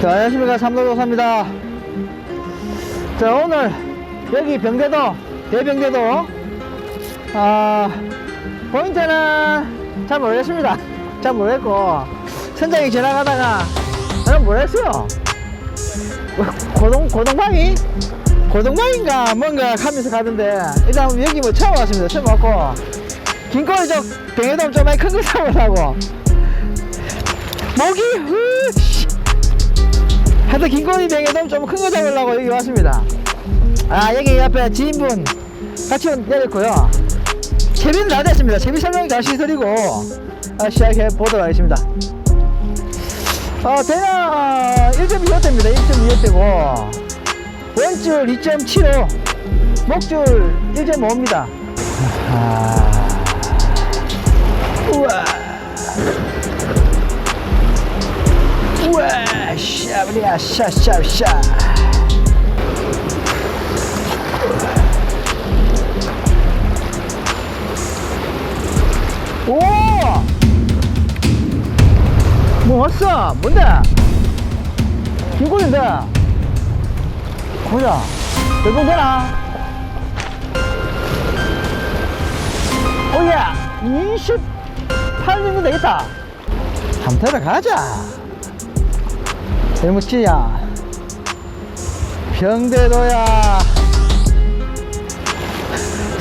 자, 안녕하십니까. 삼도조사입니다. 자, 오늘 여기 병대도, 대병대도, 아, 포인트는 잘 모르겠습니다. 잘 모르겠고, 선장이 지나가다가, 저는 모르겠어요. 뭐, 고동, 고동방이? 고동방인가 뭔가 하면서 가던데, 일단 여기 뭐 처음 왔습니다. 처음 왔고, 긴꼬리 저 병해돔 좀 많이 큰거 사오려고. 모기, 으, 씨. 하여튼 긴꼬리 병에돔 좀큰 거 잡으려고 여기 왔습니다. 아 여기 옆에 지인분 같이 내렸고요. 채비는 다 됐습니다. 채비 설명 다시 드리고 아, 시작해 보도록 하겠습니다. 어, 대략 1.25대입니다. 1.25대고 원줄 2.75 목줄 1.5입니다. 아... 샤브리야 샤샤샤 오! 뭐 왔어? 뭔데? 김골인데? 보자. 결국 되나? 오야! 28년도 되겠다. 한번 들어가자. 세무치야. 병대로야.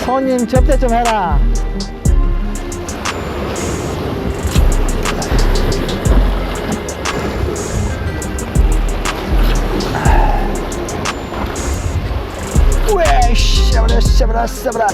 손님 접대 좀 해라. 샤브라 샤브라 샤브라